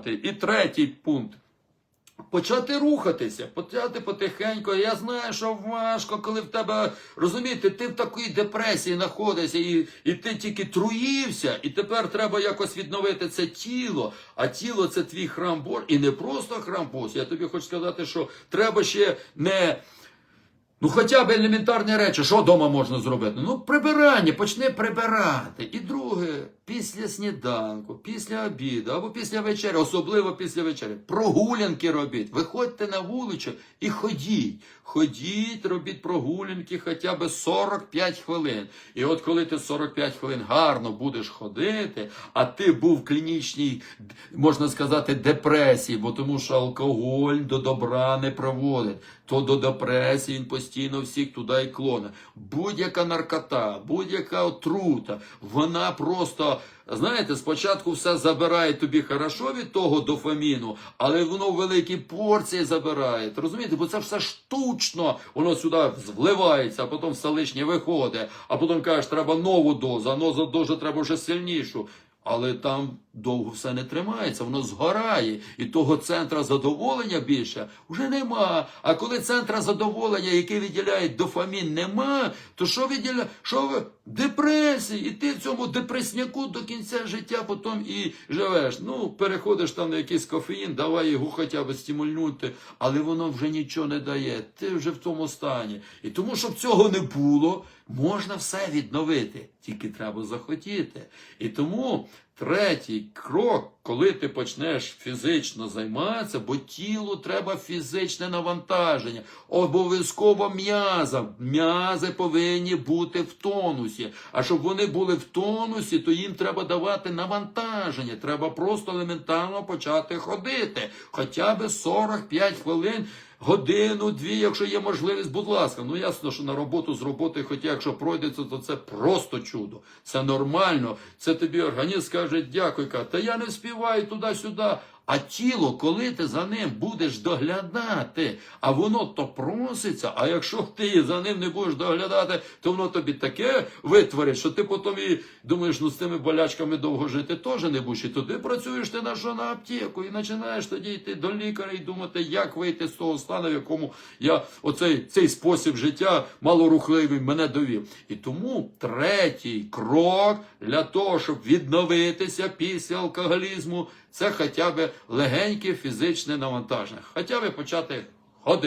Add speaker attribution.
Speaker 1: почати. І третій пункт. Почати рухатися, почати потихеньку. Я знаю, що важко, коли в тебе розумієте, ти в такій депресії знаходишся, і, і ти тільки труївся, і тепер треба якось відновити це тіло. А тіло це твій храм Божий. І не просто храм Божий. Я тобі хочу сказати, що треба ще не. Ну, хоча б елементарні речі, що вдома можна зробити? Ну, прибирання, почни прибирати. І друге, після сніданку, після обіду або після вечері, особливо після вечері, прогулянки робіть. Виходьте на вулицю і ходіть. Ходіть, робіть прогулянки хоча б 45 хвилин. І от коли ти 45 хвилин гарно будеш ходити, а ти був в клінічній, можна сказати, депресії, бо тому що алкоголь до добра не проводить, то до депресії він постійно всіх туди і клоне. Будь-яка наркота, будь-яка отрута, вона просто. Знаєте, спочатку все забирає тобі хорошо від того дофаміну, але воно в великій порції забирає. Розумієте, бо це все штучно, воно сюди вливається, а потім все лишнє виходить, а потім кажеш, треба нову дозу, а нову дозу треба вже сильнішу. Але там довго все не тримається, воно згорає, і того центра задоволення більше вже нема. А коли центра задоволення, який виділяє дофамін, нема, то що виділяє? Що ви? Депресії, і ти цьому депресняку до кінця життя потім і живеш. Ну, переходиш там на якийсь кофеїн, давай його хоча б стимульнути, але воно вже нічого не дає. Ти вже в тому стані. І тому, щоб цього не було, можна все відновити. Тільки треба захотіти. І тому третій крок, коли ти почнеш фізично займатися, бо тілу треба фізичне навантаження, обов'язково м'язам. М'язи повинні бути в тонусі. А щоб вони були в тонусі, то їм треба давати навантаження. Треба просто елементарно почати ходити. Хоча б 45 хвилин. Годину, дві, якщо є можливість, будь ласка. Ну ясно, що на роботу з роботи, хоча якщо пройдеться, то це просто чудо. Це нормально. Це тобі організм скаже дякую. каже, Та я не співаю туди-сюди. А тіло, коли ти за ним будеш доглядати, а воно то проситься, а якщо ти за ним не будеш доглядати, то воно тобі таке витворить, що ти потім і думаєш, ну з цими болячками довго жити теж не будеш. І туди працюєш ти на що на аптеку, і починаєш тоді йти до лікаря і думати, як вийти з того стану, в якому я оцей цей спосіб життя малорухливий мене довів. І тому третій крок для того, щоб відновитися після алкоголізму, це хоча б легеньке фізичне навантаження, хоча би почати